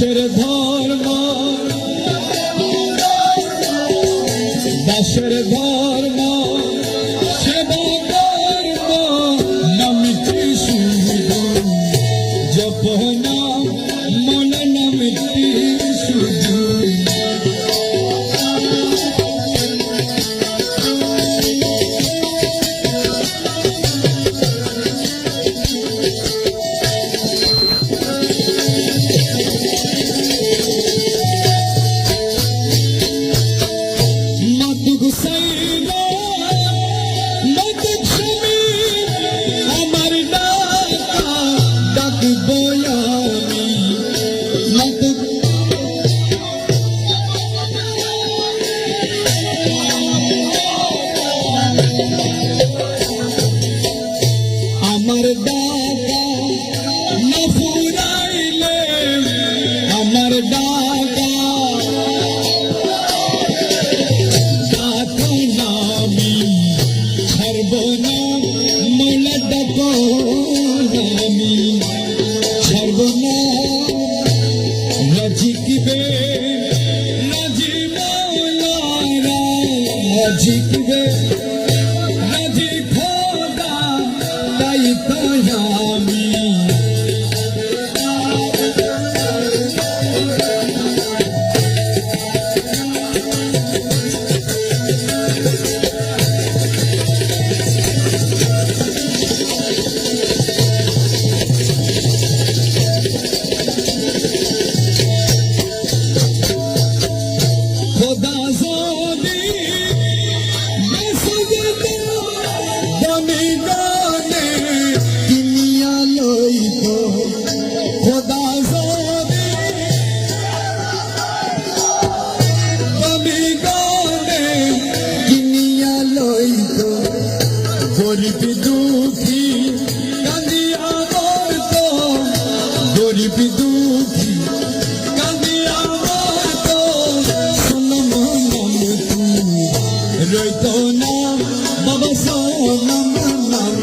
ধর্ম। দাসের ধর্ম সেবা কর্ম। নমিতি জপ নাম মন নমিতি শুধু নামি সর্বনাম রাজিকবে রাজি মৌলারা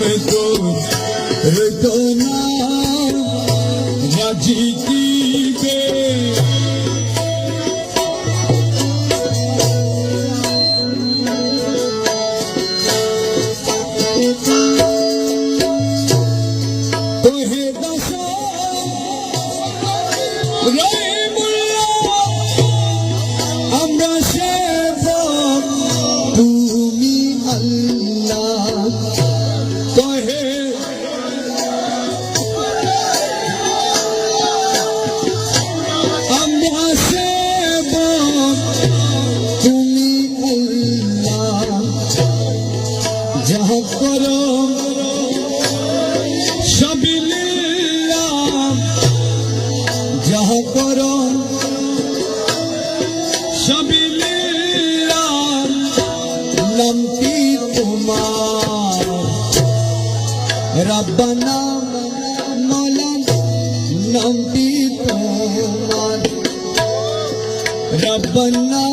নাম তো রইত না রাজি কি বে তোহে দশ আমরা সেবক তুমি আল্লাহ তোমার রব্বানা মৌলান নামটি তোমার রব্বানা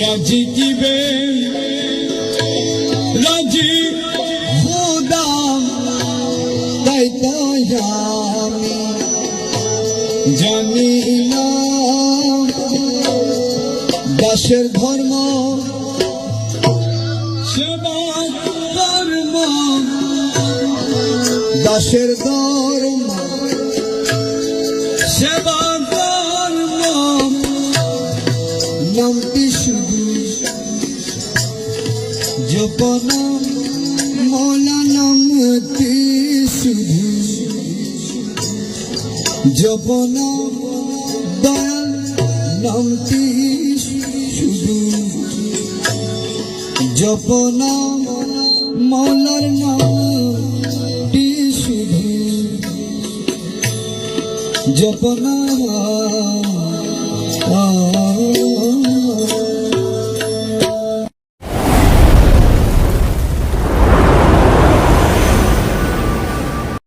রাজি কিবে? রাজি খুদা। তাই তো জানি না। দাসের ধর্ম দাসের ধর্ম সেবা কর্ম নামটি শুধু জপনা মৌলা নামটি শুধু জপনা দয়াল নামটি শুধু জপনা মৌলার নামটি শুধু জপনা